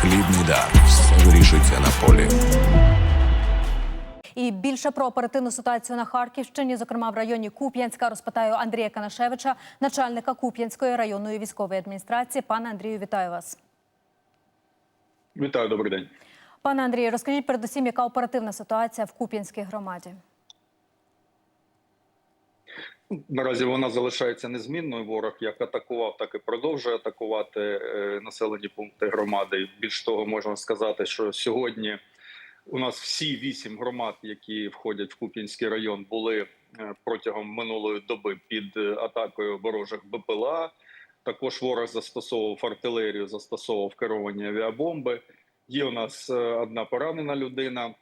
хлібний дар. Все вирішується на полі. І більше про оперативну ситуацію на Харківщині, зокрема в районі Куп'янська, розпитаю Андрія Канашевича, начальника Куп'янської районної військової адміністрації. Пане Андрію, вітаю вас. Вітаю, добрий день. Пане Андрію, розкажіть передусім, яка оперативна ситуація в Куп'янській громаді? Наразі вона залишається незмінною. Ворог як атакував, так і продовжує атакувати е, населені пункти громади. Більш того, можна сказати, що сьогодні у нас всі вісім громад, які входять в Куп'янський район, були е, протягом минулої доби під е, атакою ворожих БПЛА. Також ворог застосовував артилерію, застосовував керовані авіабомби. Є у нас одна поранена людина.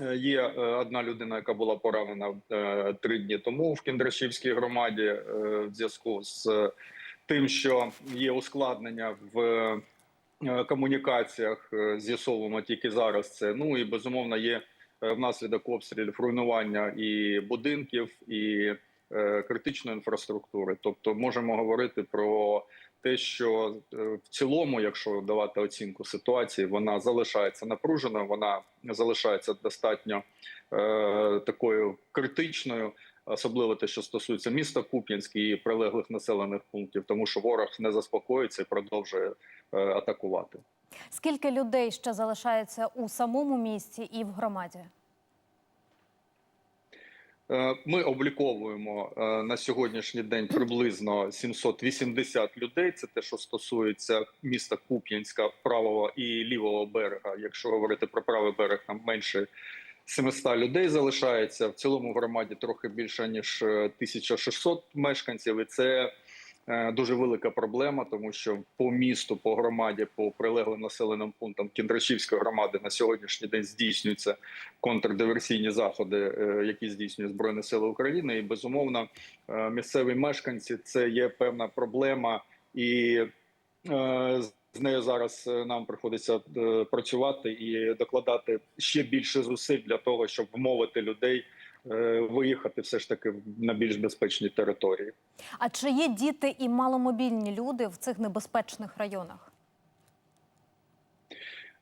Е, Є е, одна людина, яка була поранена е, три дні тому в Кіндрашівській громаді в зв'язку з тим, що є ускладнення в комунікаціях. З'ясовуємо тільки зараз це. Ну і безумовно є внаслідок обстрілів руйнування і будинків, і критичної інфраструктури. Тобто, можемо говорити про те, що е, в цілому, якщо давати оцінку ситуації, вона залишається напруженою, вона залишається достатньо е, такою критичною, особливо те, що стосується міста Куп'янськ і прилеглих населених пунктів, тому що ворог не заспокоїться і продовжує е, атакувати. Скільки людей ще залишається у самому місті і в громаді? Е, Ми обліковуємо е, на сьогоднішній день приблизно 780 людей. Це те, що стосується міста Куп'янська, правого і лівого берега. Якщо говорити про правий берег, там менше 700 людей залишається. В цілому громаді трохи більше ніж е, 1600 мешканців, і це е, дуже велика проблема, тому що по місту, по громаді, по прилеглим населеним пунктам Кіндрашівської громади на сьогоднішній день здійснюються контрдиверсійні заходи, е, які здійснює Збройні Сили України, і безумовно е, місцеві мешканці це є певна проблема, і е, з нею зараз е, нам приходиться е, працювати і докладати ще більше зусиль для того, щоб вмовити людей е, виїхати все ж таки на більш безпечні території. А чи є діти і маломобільні люди в цих небезпечних районах?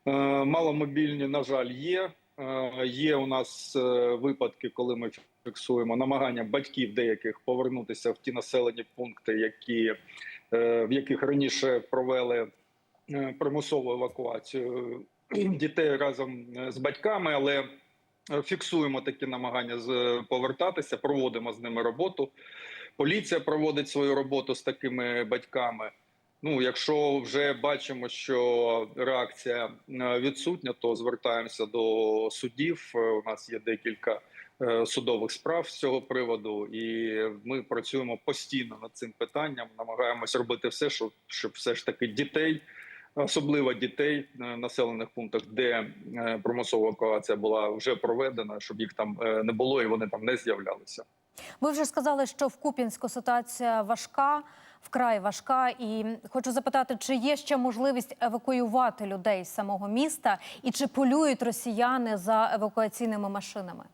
Е, Маломобільні, на жаль, є. Е, Є у нас е, випадки, коли ми фіксуємо намагання батьків деяких повернутися в ті населені пункти, які, е, в яких раніше провели е, примусову евакуацію дітей разом е, з батьками, але е, фіксуємо такі намагання з- повертатися, проводимо з ними роботу. Поліція проводить свою роботу з такими батьками. Ну, якщо вже бачимо, що реакція е, відсутня, то звертаємося до судів. Е, У нас є декілька е, судових справ з цього приводу, і ми працюємо постійно над цим питанням. Намагаємось робити все, щоб, щоб все ж таки дітей, особливо дітей в населених пунктах, де е, примусова евакуація була вже проведена, щоб їх там е, не було і вони там не з'являлися. Ви вже сказали, що в Куп'янську ситуація важка, вкрай важка. І хочу запитати, чи є ще можливість евакуювати людей з самого міста, і чи полюють росіяни за евакуаційними машинами?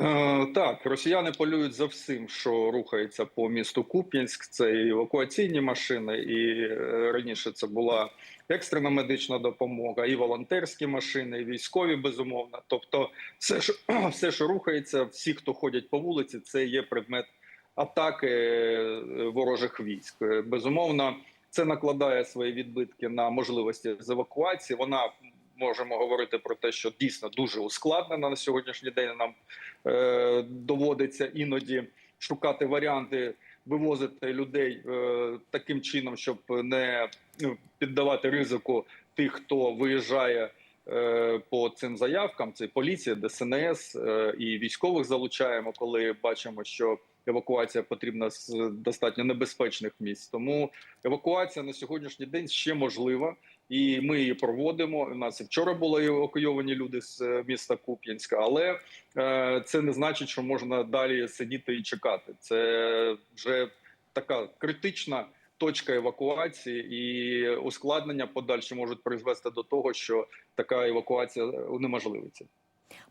Е, Так, росіяни полюють за всім, що рухається по місту Куп'янськ. Це і евакуаційні машини, і е, раніше це була екстрена медична допомога, і волонтерські машини, і військові, безумовно. Тобто, все, що все, що рухається, всі, хто ходять по вулиці, це є предмет атаки е, ворожих військ. Безумовно, це накладає свої відбитки на можливості з евакуації. Вона можемо говорити про те, що дійсно дуже ускладнена на сьогоднішній день. Нам е, доводиться іноді шукати варіанти вивозити людей е, таким чином, щоб не ну, піддавати ризику тих, хто виїжджає е, по цим заявкам. Це поліція, ДСНС е, і військових залучаємо, коли бачимо, що евакуація потрібна з достатньо небезпечних місць. Тому евакуація на сьогоднішній день ще можлива. І ми її проводимо. У нас і вчора були евакуйовані люди з е, міста Куп'янська, але е, це не значить, що можна далі сидіти і чекати. Це вже така критична точка евакуації, і ускладнення подальші можуть призвести до того, що така евакуація унеможливиться.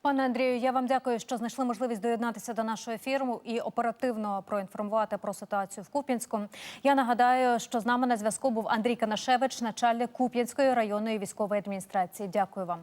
Пане Андрію, я вам дякую, що знайшли можливість доєднатися до нашого ефіру і оперативно проінформувати про ситуацію в Куп'янську. Я нагадаю, що з нами на зв'язку був Андрій Канашевич, начальник Куп'янської районної військової адміністрації. Дякую вам.